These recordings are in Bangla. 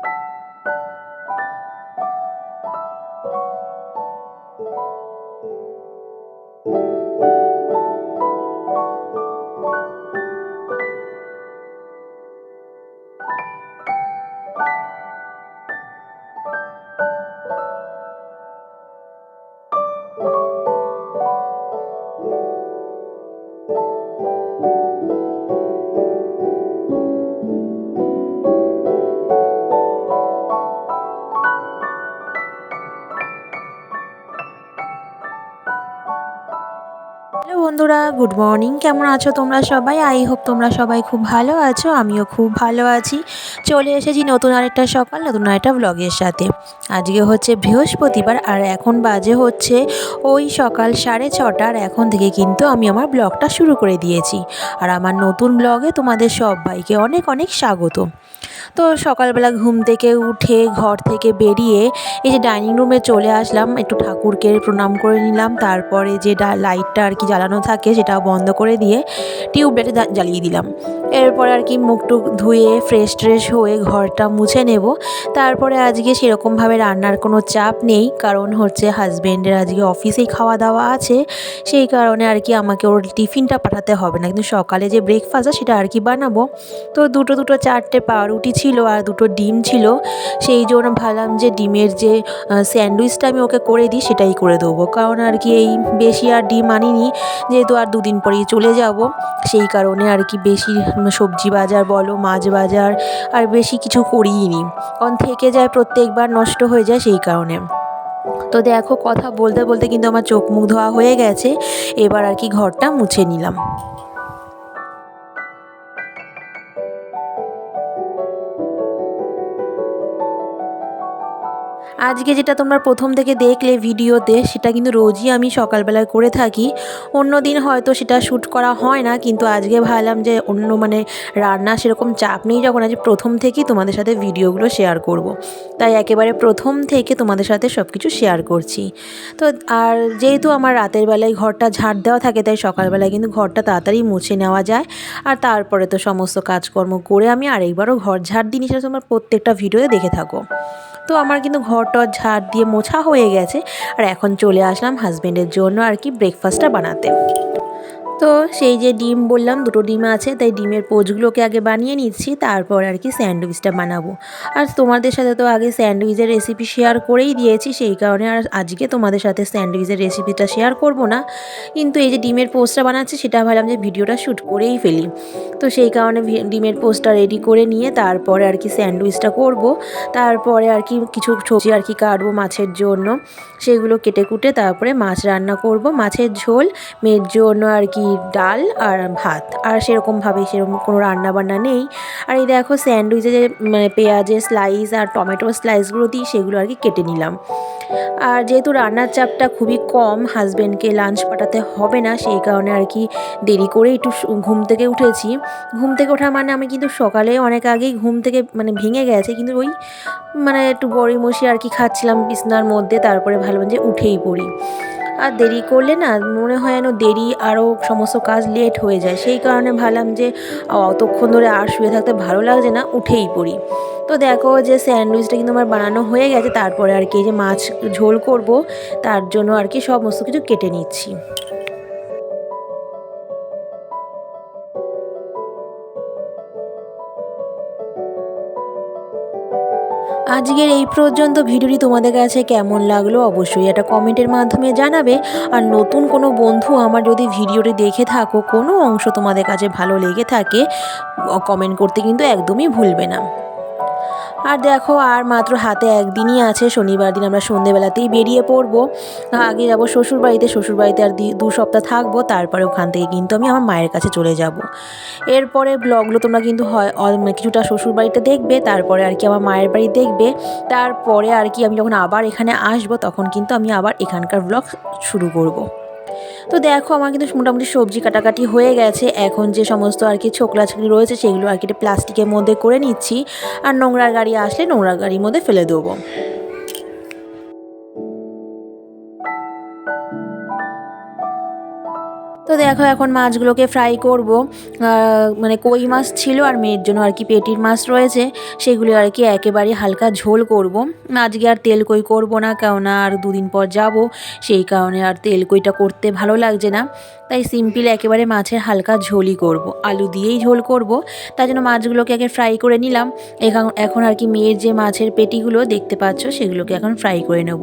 you বন্ধুরা গুড মর্নিং কেমন আছো তোমরা সবাই? আই হোপ তোমরা সবাই খুব ভালো আছো, আমিও খুব ভালো আছি। চলে এসেছি নতুন আরেকটা সকাল, নতুন আরেকটা ব্লগের সাথে। আজকে হচ্ছে বৃহস্পতিবার, আর এখন বাজে হচ্ছে ওই সকাল সাড়ে ছটার এখন থেকে কিন্তু আমি আমার ব্লগটা শুরু করে দিয়েছি। আর আমার নতুন ব্লগে তোমাদের সবাইকে অনেক অনেক স্বাগত। তো সকালবেলা ঘুম থেকে উঠে ঘর থেকে বেরিয়ে এই যে ডাইনিং রুমে চলে আসলাম, একটু ঠাকুরকে প্রণাম করে নিলাম, তারপরে যে লাইটটা আর কি জ্বালানো থাকে সেটা বন্ধ করে দিয়ে টিউবলাইটে জ্বালিয়ে দিলাম। এরপর আর কি মুখ টুক ধুয়ে ফ্রেশ ট্রেশ হয়ে ঘরটা মুছে নেব। তারপরে আজকে সেরকমভাবে রান্নার কোনো চাপ নেই, কারণ হচ্ছে হাজব্যান্ডের আজকে অফিসেই খাওয়া দাওয়া আছে, সেই কারণে আর কি আমাকে ওর টিফিনটা পাঠাতে হবে না। কিন্তু সকালে যে ব্রেকফাস্ট সেটা আর কি বানাবো। তো দুটো দুটো চারটে পাউরুটি ছিল আর দুটো ডিম ছিল, সেই জন্য ভাবলাম যে ডিমের যে স্যান্ডউইচটা আমি ওকে করে দিই সেটাই করে দেবো। কারণ আর কি এই বেশি আর ডিম আনিনি, যেহেতু আর দুদিন পরেই চলে যাব, সেই কারণে আর কি বেশি সবজি বাজার বলো, মাছ বাজার আর বেশি কিছু করিই নি কারণ থেকে যায় প্রত্যেকবার নষ্ট হয়ে যায় সেই কারণে। তো দেখো কথা বলতে বলতে কিন্তু আমার চোখ মুখ ধোয়া হয়ে গেছে, এবার আর কি ঘরটা মুছে নিলাম। আজকে যেটা তোমরা প্রথম থেকে দেখলে ভিডিওতে, সেটা কিন্তু রোজই আমি সকালবেলায় করে থাকি। অন্য দিন হয়তো সেটা শ্যুট করা হয় না, কিন্তু আজকে ভাবলাম যে অন্য মানে রান্না সেরকম চাপ নেই যখন আজ প্রথম থেকেই তোমাদের সাথে ভিডিওগুলো শেয়ার করব। তাই একেবারে প্রথম থেকে তোমাদের সাথে সব কিছু শেয়ার করছি। তো আর যেহেতু আমার রাতের বেলায় ঘরটা ঝাড় দেওয়া থাকে, তাই সকালবেলায় কিন্তু ঘরটা তাড়াতাড়ি মুছে নেওয়া যায়। আর তারপরে তো সমস্ত কাজকর্ম করে আমি আরেকবারও ঘর ঝাড় দিই, সেটা তোমার প্রত্যেকটা ভিডিওতে দেখে থাকো। তো আমার কিন্তু ঘর টর ঝাড় দিয়ে মোছা হয়ে গেছে। আর এখন চলে আসলাম হাজব্যান্ডের জন্য আর কি ব্রেকফাস্টটা বানাতে। তো সেই যে ডিম বললাম, দুটো ডিম আছে, তাই ডিমের পোচগুলোকে আগে বানিয়ে নিচ্ছি, তারপর আর কি স্যান্ডউইচটা বানাবো। আর তোমাদের সাথে তো আগে স্যান্ডউইচের রেসিপি শেয়ার করেই দিয়েছি, সেই কারণে আর আজকে তোমাদের সাথে স্যান্ডউইচের রেসিপিটা শেয়ার করব না। কিন্তু এই যে ডিমের পোস্টটা বানাচ্ছি, সেটা ভাবলাম যে ভিডিওটা শ্যুট করেই ফেলি। তো সেই কারণে ডিমের পোস্টটা রেডি করে নিয়ে তারপরে আর কি স্যান্ডউইচটা করব। তারপরে আর কি কিছু সবজি আর কি কাটবো মাছের জন্য। সেগুলো কেটে কুটে তারপরে মাছ রান্না করব। মাছের ঝোল, মেয়ের জন্য আর কি ডাল আর ভাত। আর সেরকমভাবে সেরকম কোনো রান্না বান্না নেই। আর এই দেখো স্যান্ডউইচে যে মানে পেঁয়াজের স্লাইস আর টমেটোর স্লাইসগুলো দিই সেগুলো আর কি কেটে নিলাম। আর যেহেতু রান্নার চাপটা খুবই কম হাজব্যান্ডকে লাঞ্চ পাঠাতে হবে না, সেই কারণে আর কি দেরি করে একটু ঘুম থেকে উঠেছি। ঘুম থেকে ওঠা মানে আমি কিন্তু সকালে অনেক আগেই ঘুম থেকে মানে ভেঙে গেছে, কিন্তু ওই মানে একটু গড়িমসি আর কি খাচ্ছিলাম বিছনার মধ্যে, তারপরে ভালো যে উঠেই পড়ি। আর দেরি করলে না মনে হয় যেন দেরি আরও সমস্ত কাজ লেট হয়ে যায়। সেই কারণে ভাবলাম যে অতক্ষণ ধরে আর শুয়ে থাকতে ভালো লাগছে না, উঠেই পড়ি। তো দেখো যে স্যান্ডউইচটা কিন্তু আমার বানানো হয়ে গেছে, তারপরে আর কি যে মাছ ঝোল করব, তার জন্য আর কি সমস্ত কিছু কেটে নিচ্ছি। আজকের এই পর্যন্ত ভিডিওটি তোমাদের কাছে কেমন লাগল অবশ্যই একটা কমেন্টের মাধ্যমে জানাবে। আর নতুন কোনো বন্ধু আমার যদি ভিডিওটি দেখে থাকো, কোনো অংশ তোমাদের কাছে ভালো লেগে থাকে কমেন্ট করতে কিন্তু একদমই ভুলবে না। আর দেখো, আর মাত্র হাতে একদিনই আছে, শনিবার দিন আমরা সন্ধেবেলাতেই বেরিয়ে পড়ব। আগে যাব শ্বশুরবাড়িতে শ্বশুরবাড়িতে আর দু সপ্তাহ থাকব, তারপরে ওখান থেকে কিন্তু আমি আমার মায়ের কাছে চলে যাব। এরপরে ব্লগগুলো তোমরা কিন্তু হয় কিছুটা শ্বশুরবাড়িতে দেখবে, তারপরে আর কি আমার মায়ের বাড়ি দেখবে। তারপরে আর কি আমি যখন আবার এখানে আসব, তখন কিন্তু আমি আবার এখানকার ব্লগ শুরু করব। তো দেখো, আমার কিন্তু মোটামুটি সবজি কাটাকাটি হয়ে গেছে। এখন যে সমস্ত আর কি ছোকলা ছোকলি রয়েছে, সেগুলো আর কি প্লাস্টিকের মধ্যে করে নিচ্ছি। আর নোংরা গাড়ি আসলে নোংরা গাড়ির মধ্যে ফেলে দেবো। তো দেখো এখন মাছগুলোকে ফ্রাই করব। মানে কই মাছ ছিল আর মেয়ের জন্য আর কি পেটির মাছ রয়েছে, সেগুলি আর কি একেবারে হালকা ঝোল করব। আজকে আর তেল কই করব না, কেননা আর দুদিন পর যাব, সেই কারণে আর তেল কইটা করতে ভালো লাগছে না। তাই সিম্পল একেবারে মাছের হালকা ঝোলই করব। আলু দিয়েই ঝোল করব তাই জন্য মাছগুলোকে আগে ফ্রাই করে নিলাম। এখন আর কি মেয়ের যে মাছের পেটিগুলো দেখতে পাচ্ছ, সেগুলোকে এখন ফ্রাই করে নেব।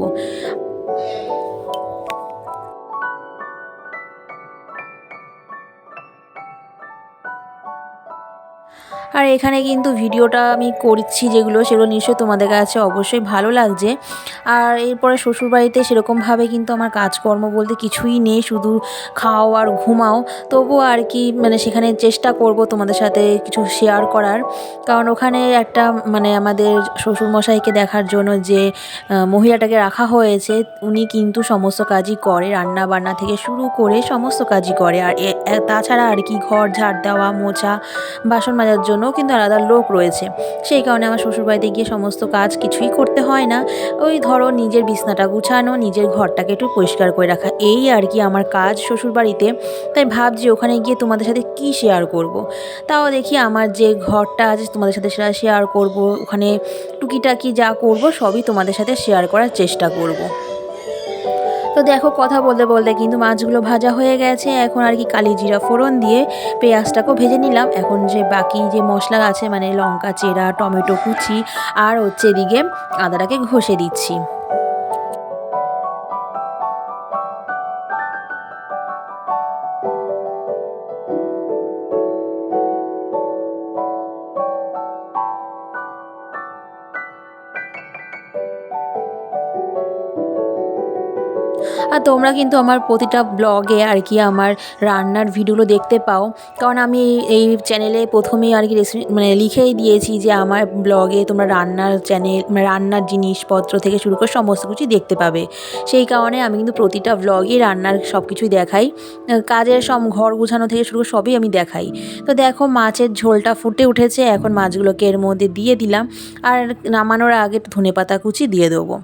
আর এখানে কিন্তু ভিডিওটা আমি করছি যেগুলো, সেগুলো নিশ্চয়ই তোমাদের কাছে অবশ্যই ভালো লাগছে। আর এরপরে শ্বশুরবাড়িতে সেরকমভাবে কিন্তু আমার কাজকর্ম বলতে কিছুই নেই, শুধু খাও আর ঘুমাও। তবুও আর কি মানে সেখানে চেষ্টা করব তোমাদের সাথে কিছু শেয়ার করার। কারণ ওখানে একটা মানে আমাদের শ্বশুরমশাইকে দেখার জন্য যে মহিলাটাকে রাখা হয়েছে, উনি কিন্তু সমস্ত কাজই করে রান্না বান্না থেকে শুরু করে সমস্ত কাজই করে। আর তাছাড়া আর কি ঘর, ঝাড় দেওয়া, মোছা, বাসন মাজার জন্য কিন্তু আলাদা লোক রয়েছে সেই কারণে আমার শ্বশুরবাড়িতে গিয়ে সমস্ত কাজ কিছুই করতে হয় না ওই ধরো নিজের বিছনাটা গুছানো, নিজের ঘরটাকে একটু পরিষ্কার করে রাখা, এই আর কি আমার কাজ শ্বশুরবাড়িতে তাই ভাবছি ওখানে গিয়ে তোমাদের সাথে কি শেয়ার করব। তাও দেখি আমার যে ঘরটা আছে তোমাদের সাথে সেটা শেয়ার করব ওখানে টুকিটাকি যা করব সবই তোমাদের সাথে শেয়ার করার চেষ্টা করব। তো দেখো কথা বলতে বলতে কিন্তু মাছগুলো ভাজা হয়ে গেছে। এখন আর কি কালি জিরা ফোড়ন দিয়ে পেঁয়াজটাকেও ভেজে নিলাম। এখন যে বাকি যে মশলা আছে মানে লঙ্কা, চেরা, টমেটো, কুচি আর হচ্ছে এদিকে আদাটাকে ঘষে দিচ্ছি। তোমরা কিন্তু আমার প্রতিটা ব্লগে আর কি আমার রান্নার ভিডিওগুলো দেখতে পাও। কারণ আমি এই চ্যানেলে প্রথমেই আর কি মানে লিখেই দিয়েছি যে আমার ব্লগে তোমরা রান্নার চ্যানেল রান্নার জিনিসপত্র থেকে শুরু করে সমস্ত কিছুই দেখতে পাবে। সেই কারণে আমি কিন্তু প্রতিটা ব্লগেই রান্নার সব কিছুই দেখাই কাজের সব ঘর গুছানো থেকে শুরু করে সবই আমি দেখাই। তো দেখো মাছের ঝোলটা ফুটে উঠেছে, এখন মাছগুলোকে এর মধ্যে দিয়ে দিলাম। আর নামানোর আগে ধনে পাতা কুচি দিয়ে দেবো।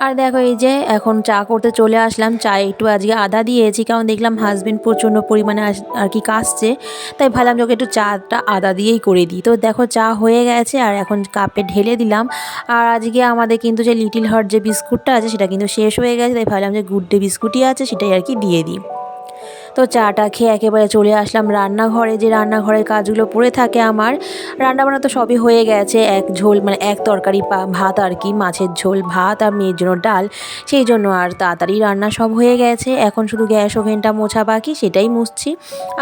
আর দেখো এই যে এখন চা করতে চলে আসলাম। চা একটু আজকে আদা দিয়েছি, কারণ দেখলাম হাজব্যান্ড প্রচণ্ড পরিমাণে আর কি কাশছে। তাই ভাবলাম যে একটু চাটা আদা দিয়েই করে দিই। তো দেখো চা হয়ে গেছে, আর এখন কাপে ঢেলে দিলাম। আর আজকে আমাদের কিন্তু যে লিটিল হার্ট যে বিস্কুটটা আছে, সেটা কিন্তু শেষ হয়ে গেছে। তাই ভাবলাম যে গুড ডে বিস্কুটই আছে, সেটাই আর কি দিয়ে দিই। তো চাটা খেয়ে একেবারে চলে আসলাম রান্নাঘরে। যে রান্নাঘরের কাজগুলো পড়ে থাকে আমার, রান্নাবান্না তো সবই হয়ে গেছে। এক ঝোল মানে এক তরকারি ভাত আর কি, মাছের ঝোল, ভাত আর মেয়ের জন্য ডাল। সেই জন্য আর তাড়াতাড়ি রান্না সব হয়ে গেছে। এখন শুধু গ্যাস ওভেনটা মোছা বাকি, সেটাই মুছছি।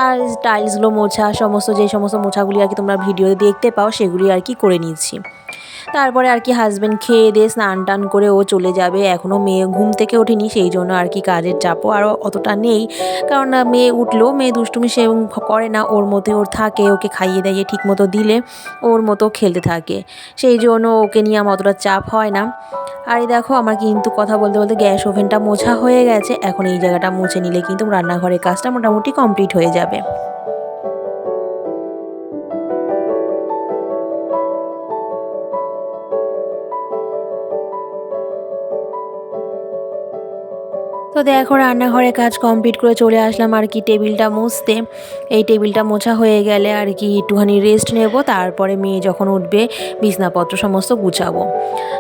আর টাইলসগুলো মোছা, সমস্ত যে সমস্ত মোছাগুলি আর কি তোমরা ভিডিওতে দেখতে পাও, সেগুলি আর কি করে নিচ্ছি। তারপরে আর কি হাজব্যান্ড খেয়ে দিয়ে স্নান টান করে ও চলে যাবে। এখনও মেয়ে ঘুম থেকে ওঠেনি, সেই জন্য আর কি কাজের চাপও আরও অতটা নেই। কারণ মেয়ে উঠল, মেয়ে দুষ্টুমি সে করে না, ওর মধ্যে ওর থাকে, ওকে খাইয়ে দাইয়ে ঠিক মতো দিলে, ওর মতো খেলতে থাকে। সেই জন্য ওকে নিয়ে আমার অতটা চাপ হয় না। আর দেখো, আমার কিন্তু কথা বলতে বলতে গ্যাস ওভেনটা মোছা হয়ে গেছে, এখন এই জায়গাটা মুছে নিলে কিন্তু রান্নাঘরের কাজটা মোটামুটি কমপ্লিট হয়ে যাবে। তো দেখো, রান্নাঘরে কাজ কমপ্লিট করে চলে আসলাম আর কি টেবিলটা মুছতে। এই টেবিলটা মোছা হয়ে গেলে আর কি একটুখানি রেস্ট নেব, তারপরে মেয়ে যখন উঠবে, বিছনাপত্র সমস্ত গুছাবো।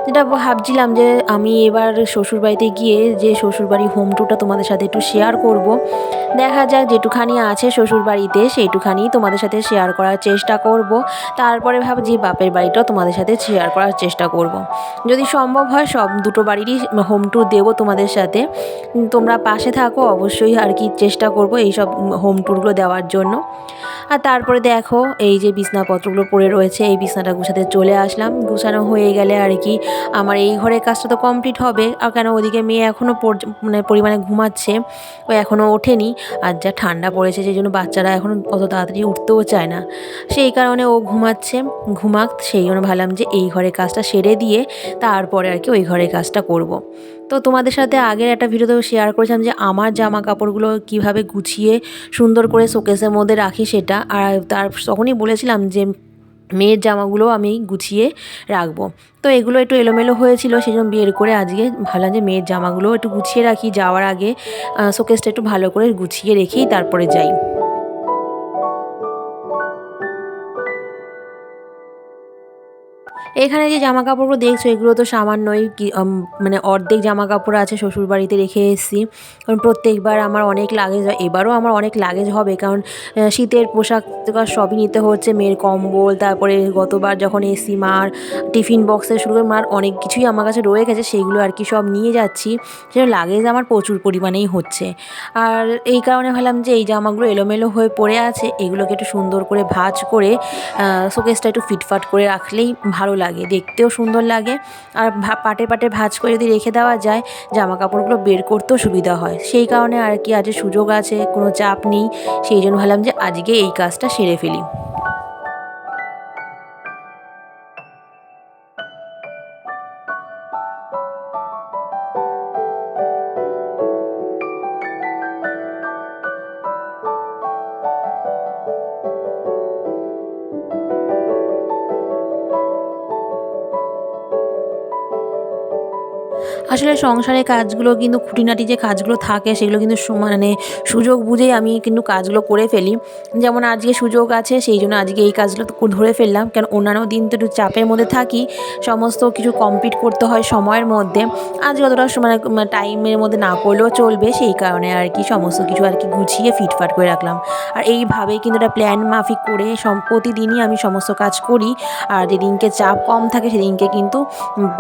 যেটা ভাবছিলাম যে আমি এবার শ্বশুরবাড়িতে গিয়ে যে শ্বশুরবাড়ি হোম টুরটা তোমাদের সাথে একটু শেয়ার করব, দেখা যাক যেটুখানি আছে শ্বশুরবাড়িতে, সেইটুখানি তোমাদের সাথে শেয়ার করার চেষ্টা করব। তারপরে ভাবছি বাপের বাড়িটাও তোমাদের সাথে শেয়ার করার চেষ্টা করব। যদি সম্ভব হয়, সব দুটো বাড়িরই হোম ট্যুর দেবো তোমাদের সাথে। তোমরা পাশে থাকো, অবশ্যই আর কি চেষ্টা করব এইসব হোম ট্যুরগুলো দেওয়ার জন্য। আর তারপরে দেখো, এই যে বিছনাপত্রগুলো পড়ে রয়েছে, এই বিছনাটা গুছাতে চলে আসলাম। গুছানো হয়ে গেলে আর কি আমার এই ঘরের কাজটা তো কমপ্লিট হবে। আর কেন ওদিকে মেয়ে এখনও মানে পরিমাণে ঘুমাচ্ছে, ও এখনও ওঠেনি। আর যা ঠান্ডা পড়েছে, সেই জন্য বাচ্চারা এখন অত তাড়াতাড়ি উঠতেও চায় না। সেই কারণে ও ঘুমাচ্ছে, ঘুমাক, সেই জন্য ভাবলাম যে এই ঘরের কাজটা সেরে দিয়ে তারপরে আর কি ওই ঘরের কাজটা করব। তো তোমাদের সাথে আগের একটা ভিডিওতেও শেয়ার করেছিলাম যে আমার জামা কাপড়গুলো কীভাবে গুছিয়ে সুন্দর করে শোকেসের মধ্যে রাখি সেটা। আর তার তখনই বলেছিলাম যে মেয়ের জামাগুলো আমি গুছিয়ে রাখব। তো এগুলো একটু এলোমেলো হয়েছিল সেই জন্য বের করে আজকে ভাবলাম যে মেয়ের জামাগুলো একটু গুছিয়ে রাখি, যাওয়ার আগে শোকেসটা একটু ভালো করে গুছিয়ে রেখেই তারপরে যাই। এখানে যে জামা কাপড়গুলো দেখছ, এগুলো তো সামান্যই মানে অর্ধেক জামা কাপড় আছে শ্বশুর বাড়িতে রেখে এসেছি। কারণ প্রত্যেকবার আমার অনেক লাগেজ হয় এবারও আমার অনেক লাগেজ হবে কারণ শীতের পোশাক সবই নিতে হচ্ছে, মেয়ের কম্বল, তারপরে গতবার যখন এসি মার টিফিন বক্সে শুরু করে মার অনেক কিছুই আমার কাছে রয়ে গেছে সেইগুলো আর কি সব নিয়ে যাচ্ছি। সেটা লাগেজ আমার প্রচুর পরিমাণেই হচ্ছে। আর এই কারণে ভাবলাম যে এই জামাগুলো এলোমেলো হয়ে পড়ে আছে, এগুলোকে একটু সুন্দর করে ভাজ করে শোকেসটা একটু ফিটফাট করে রাখলেই ভালো লাগে। দেখতেও সুন্দর লাগে। আর পাটে পাটে ভাজ করে যদি রেখে দেওয়া যায় জামা কাপড়গুলো বের করতেও সুবিধা হয়। সেই কারণে আর কি আজ সুযোগ আছে, কোনো চাপ নেই। সেই জন্য ভাবলাম যে আজকে এই কাজটা সেরে ফেলি। আসলে সংসারের কাজগুলো কিন্তু খুঁটিনাটি যে কাজগুলো থাকে সেগুলো কিন্তু মানে সুযোগ বুঝেই আমি কিন্তু কাজগুলো করে ফেলি। যেমন আজকে সুযোগ আছে, সেই জন্য আজকে এই কাজগুলো ধরে ফেললাম। কেন অন্যান্য দিন তো একটু চাপের মধ্যে থাকি, সমস্ত কিছু কমপ্লিট করতে হয় সময়ের মধ্যে। আজ অতটা মানে টাইমের মধ্যে না করলেও চলবে, সেই কারণে আর কি সমস্ত কিছু আর কি গুছিয়ে ফিটফাট করে রাখলাম। আর এইভাবেই কিন্তু একটা প্ল্যান মাফিক করে প্রতিদিনই আমি সমস্ত কাজ করি। আর যেদিনকে চাপ কম থাকে, সেদিনকে কিন্তু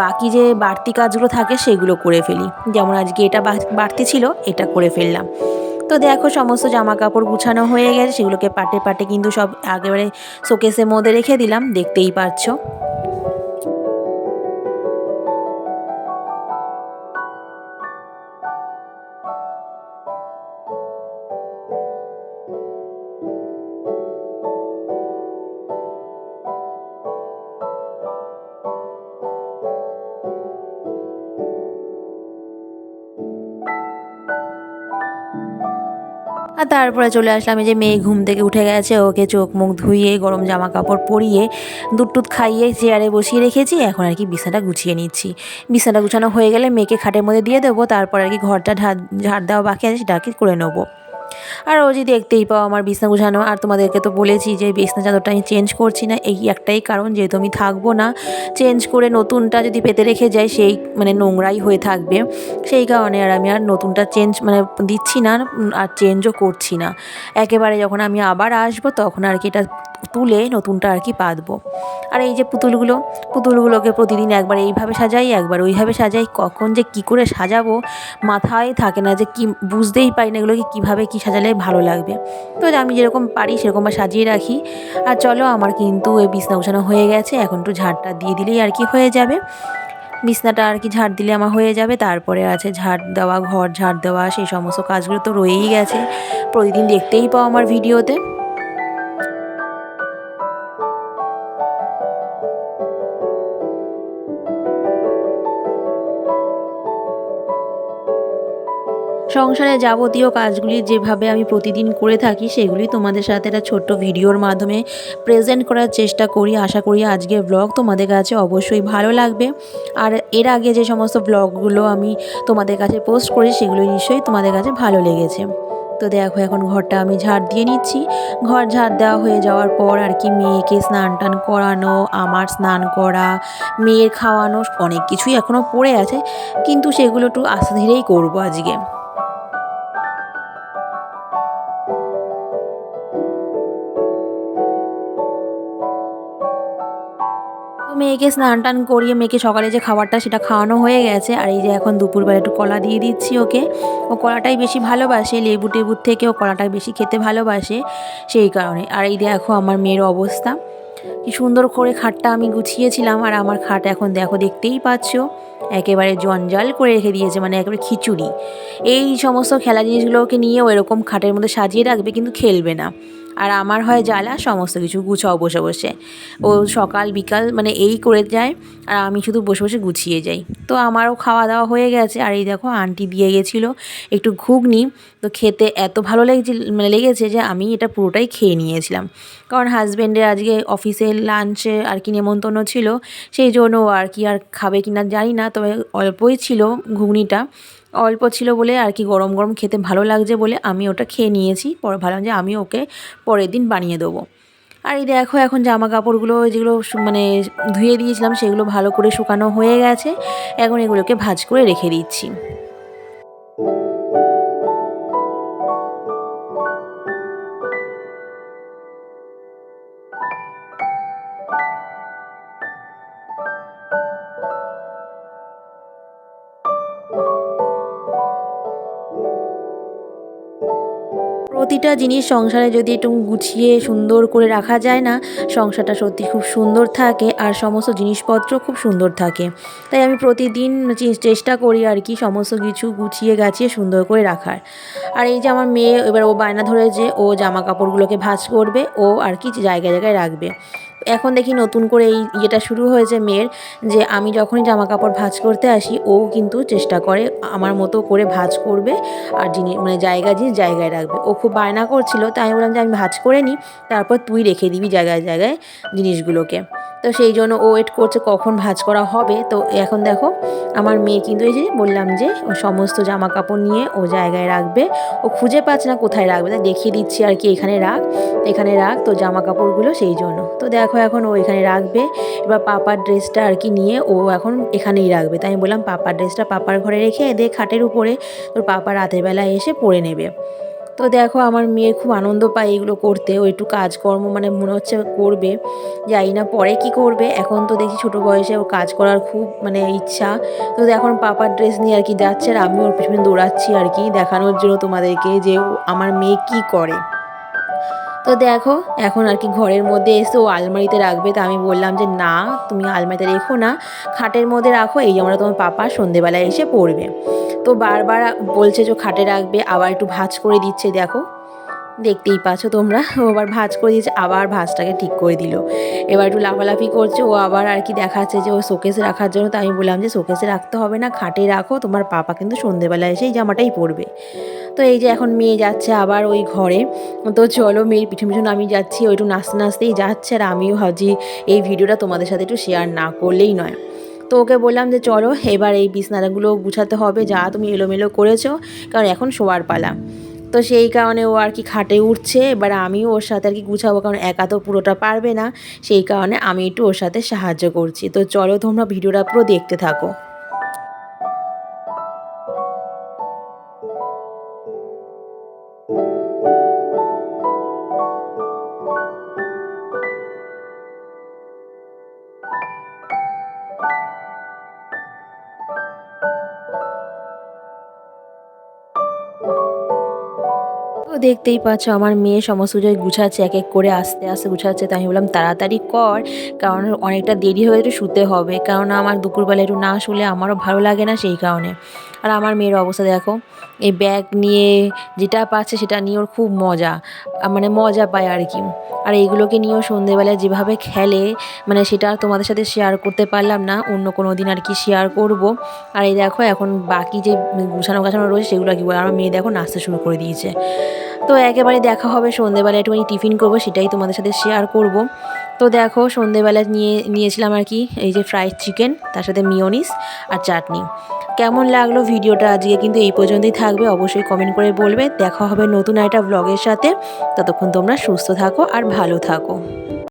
বাকি যে বাড়তি কাজগুলো থাকে, সেগুলো করে ফেলি। যেমন আজকে এটা বাড়তি ছিল, এটা করে ফেললাম। তো দেখো সমস্ত জামা কাপড় গুছানো হয়ে গেছে, সেগুলোকে পাটে পাটে কিন্তু সব একেবারে শোকেসের মধ্যে রেখে দিলাম, দেখতেই পাচ্ছ। তারপরে চলে আসলাম এই যে মেয়ে ঘুম থেকে উঠে গেছে, ওকে চোখ মুখ ধুইয়ে, গরম জামা কাপড় পরিয়ে দুধ টুধ খাইয়ে চেয়ারে বসিয়ে রেখেছি, এখন আর কি বিছানাটা গুছিয়ে নিচ্ছি। বিছানাটা গুছানো হয়ে গেলে মেয়েকে খাটের মধ্যে দিয়ে দেবো, তারপর আর কি ঘরটা ঝাড় দেওয়া বাকি আছে সেটা করে নেব। আর রোজই দেখতেই পাও আমার বিছনা গুছানো, আর তোমাদেরকে তো বলেছি যে বিছনা চাদরটা আমি চেঞ্জ করছি না, এই একটাই কারণ যেহেতু আমি থাকব না। চেঞ্জ করে নতুনটা যদি পেতে রেখে যাই, সেই মানে নোংরাই হয়ে থাকবে। সেই কারণে আর আমি আর নতুনটা চেঞ্জ মানে দিচ্ছি না, আর চেঞ্জও করছি না। একেবারে যখন আমি আবার আসব, তখন আর কি এটা তুলে নতুনটা আর কি পাতবো। আর এই যে পুতুলগুলো, পুতুলগুলোকে প্রতিদিন একবার এইভাবে সাজাই, একবার ওইভাবে সাজাই, কখন যে কি করে সাজাবো মাথায় থাকে না যে কি বুঝতেই পারি না এগুলোকে কীভাবে কী সাজালে ভালো লাগবে। তো আমি যেরকম পারি সেরকম সাজিয়ে রাখি। আর চলো আমার কিন্তু ওই বিছনা উছানো হয়ে গেছে, এখন একটু ঝাড়টা দিয়ে দিলেই আর কি হয়ে যাবে। বিছনাটা আর কি ঝাড় দিলে আমার হয়ে যাবে, তারপরে আছে ঝাড় দেওয়া, ঘর ঝাড় দেওয়া, সেই সমস্ত কাজগুলো তো রয়েই গেছে। প্রতিদিন দেখতেই পাও আমার ভিডিওতে। সংসারে যাবতীয় কাজগুলি যেভাবে আমি প্রতিদিন করে থাকি, সেগুলি তোমাদের সাথে একটা ছোট্ট ভিডিওর মাধ্যমে প্রেজেন্ট করার চেষ্টা করি। আশা করি আজকের ব্লগ তোমাদের কাছে অবশ্যই ভালো লাগবে। আর এর আগে যে সমস্ত ব্লগগুলো আমি তোমাদের কাছে পোস্ট করি সেগুলো নিশ্চয়ই তোমাদের কাছে ভালো লেগেছে। তো দেখো, এখন ঘরটা আমি ঝাড় দিয়ে নিচ্ছি। ঘর ঝাড় দেওয়া হয়ে যাওয়ার পর আর কি মেয়েকে স্নান টান করানো, আমার স্নান করা, মেয়ের খাওয়ানো, অনেক কিছুই এখনও পড়ে আছে। কিন্তু সেগুলো একটু আস্তে ধীরেই করব আজকে। মেয়েকে স্নান টান করিয়ে মেয়েকে সকালে যে খাবারটা সেটা খাওয়ানো হয়ে গেছে। আর এই যে এখন দুপুরবেলা একটু কলা দিয়ে দিচ্ছি ওকে। ও কলাটাই বেশি ভালোবাসে, লেবু টেবুর থেকে ও কলাটাই বেশি খেতে ভালোবাসে সেই কারণে। আর এই দেখো আমার মেয়ের অবস্থা। কি সুন্দর করে খাটটা আমি গুছিয়েছিলাম আর আমার খাট এখন দেখো দেখতেই পাচ্ছ। একেবারে জঞ্জাল করে রেখে দিয়েছে মানে একেবারে খিচুড়ি। এই সমস্ত খেলা জিনিসগুলোকে নিয়েও এরকম খাটের মধ্যে সাজিয়ে রাখবে কিন্তু খেলবে না। আর আমার হয় জ্বালা, সমস্ত কিছু গুছাও বসে বসে। ও সকাল, বিকাল মানে এই করে যায় আর আমি শুধু বসে বসে গুছিয়ে যাই। তো আমারও খাওয়া দাওয়া হয়ে গেছে আর এই দেখো আন্টি দিয়ে গেছিল একটু ঘুগনি। তো খেতে এত ভালো লেগেছিল মানে লেগেছে যে আমি এটা পুরোটাই খেয়ে নিয়েছিলাম। কারণ হাজব্যান্ডের আজকে অফিসে লাঞ্চে আর কি নেমন্তন্ন ছিল, সেই জন্য আর কি আর খাবে কিনা জানি না, তবে অল্পই ছিল ঘুগনিটা। অল্প ছিল বলে আর কি গরম গরম খেতে ভালো লাগছে বলে আমি ওটা খেয়ে নিয়েছি। পরে ভাবলাম যে আমি ওকে পরের দিন বানিয়ে দেবো। আর এই দেখো এখন জামা কাপড়গুলো যেগুলো মানে ধুয়ে দিয়েছিলাম সেগুলো ভালো করে শুকানো হয়ে গেছে। এখন এগুলোকে ভাজ করে রেখে দিচ্ছি। প্রতিটা জিনিস সংসারে যদি একটু গুছিয়ে সুন্দর করে রাখা যায় না, সংসারটা সত্যি খুব সুন্দর থাকে আর সমস্ত জিনিসপত্র খুব সুন্দর থাকে। তাই আমি প্রতিদিন চেষ্টা করি আর কি সমস্ত কিছু গুছিয়ে গাছিয়ে সুন্দর করে রাখার। আর এই যে আমার মেয়ে, এবার ও বায়না ধরেছে, ও জামা কাপড়গুলোকে ভাঁজ করবে, ও আর কি জায়গায় জায়গায় রাখবে। এখন দেখি নতুন করে এই ইয়েটা শুরু হয়েছে মেয়ের, যে আমি যখনই জামা কাপড় ভাঁজ করতে আসি, ও কিন্তু চেষ্টা করে আমার মতো করে ভাঁজ করবে আর জিনিস মানে জায়গা জিনিস জায়গায় রাখবে। ও খুব বায়না করছিল, তাই আমি বললাম যে আমি ভাঁজ করে নিই, তারপর তুই রেখে দিবি জায়গায় জায়গায় জিনিসগুলোকে। তো সেই জন্য ও ওয়েট করছে কখন ভাঁজ করা হবে। তো এখন দেখো, আমার মেয়ে কিন্তু এই যে বললাম যে, ও সমস্ত জামা কাপড় নিয়ে ও জায়গায় রাখবে। ও খুঁজে পাচ্ছে না কোথায় রাখবে, তাই দেখিয়ে দিচ্ছি আর কি, এখানে রাখ এখানে রাখ তো জামা কাপড়গুলো সেই জন্য। তো দেখো এখন ও এখানে রাখবে। এবার পাপার ড্রেসটা আর কি নিয়ে ও এখন এখানেই রাখবে। তাই আমি বললাম, পাপার ড্রেসটা পাপার ঘরে রেখে দে খাটের উপরে। তোর পাপা রাতের বেলা এসে পরে নেবে। তো দেখো আমার মেয়ে খুব আনন্দ পায় এগুলো করতে। ও একটু কাজকর্ম মানে মনে হচ্ছে করবে। যাই না পরে কি করবে। এখন তো দেখি ছোটো বয়সে ওর কাজ করার খুব মানে ইচ্ছা। তো এখন পাপার ড্রেস নিয়ে আর কি যাচ্ছে আর আমি ওর পিছনে দৌড়াচ্ছি আর কি দেখানোর জন্য তোমাদেরকে যে আমার মেয়ে কি করে। তো দেখো, এখন আর কি ঘরের মধ্যে এসে ও আলমারিতে রাখবে তা আমি বললাম যে, না, তুমি আলমারিতে রেখো না। খাটের মধ্যে রাখো, এই আমরা তোমার পাপা সন্ধেবেলায় এসে পড়বে। তো বারবার বলছে যে খাটে রাখবে, আবার একটু ভাজ করে দিচ্ছে। দেখো, দেখতেই পাচ্ছ তোমরা, ও আবার ভাজ করে দিয়েছে, আবার ভাজটাকে ঠিক করে দিল। এবার একটু লাফালাফি করছে, ও আবার আর কি দেখাচ্ছে যে, ও শোকেসে রাখার জন্য। তাই আমি বললাম যে, শোকেসে রাখতে হবে না, খাটে রাখো, তোমার পাপা কিন্তু সন্ধেবেলায় এসে এই জামাটাই পরবে। তো এই যে এখন মেয়ে যাচ্ছে আবার ওই ঘরে। তো চলো মেয়ের পিছন পিছন আমি যাচ্ছি ওই একটু নাচতে নাচতেই যাচ্ছে আর আমিও ভাবছি এই ভিডিওটা তোমাদের সাথে একটু শেয়ার না করলেই নয়। তো ওকে বললাম যে চলো, এবার এই বিছনাগুলো গুছাতে হবে, যা তুমি এলোমেলো করেছ, কারণ এখন শোয়ার পালা। তো সেই কারণে ও আর কি খাটে উঠছে, এবার আমিও ওর সাথে আর কি গুছাবো, কারণ একা তো পুরোটা পারবে না। সেই কারণে আমি একটু ওর সাথে সাহায্য করছি। তো চলো তোমরা ভিডিওটা পুরো দেখতে থাকো। দেখতেই পাচ্ছ আমার মেয়ে সমস্ত কিছু গুছাচ্ছে, এক এক করে আস্তে আস্তে গুছাচ্ছে। তাই আমি বললাম, তাড়াতাড়ি কর, কারণ অনেকটা দেরি হয়ে একটু শুতে হবে। কারণ আমার দুপুরবেলা একটু না শুলে আমারও ভালো লাগে না সেই কারণে। আর আমার মেয়ের অবস্থা দেখো, এই ব্যাগ নিয়ে যেটা পাচ্ছে সেটা নিয়ে ওর খুব মজা মানে মজা পায় আর কি। আর এইগুলোকে নিয়েও সন্ধেবেলায় যেভাবে খেলে মানে সেটা তোমাদের সাথে শেয়ার করতে পারলাম না, অন্য কোনো দিন আর কি শেয়ার করব। আর এই দেখো, এখন বাকি যে গুছানো গাছানো রয়েছে সেগুলো কি বলে, আমার মেয়ে দেখো নাচতে শুরু করে দিয়েছে। তো একেবারে দেখা হবে সন্ধেবেলা একটুখানি টিফিন করব, সেটাই তোমাদের সাথে শেয়ার করব। তো দেখো, সন্ধেবেলা নিয়ে, নিয়েছিলাম আর কি, এই যে ফ্রাইড চিকেন তার সাথে মিওনিস আর চাটনি। কেমন লাগল ভিডিওটা? আজকে কিন্তু এই পর্যন্তই থাকবে, অবশ্যই কমেন্ট করে বলবে। দেখা হবে নতুন একটা ব্লগের সাথে। ততক্ষণ তোমরা সুস্থ থাকো আর ভালো থাকো।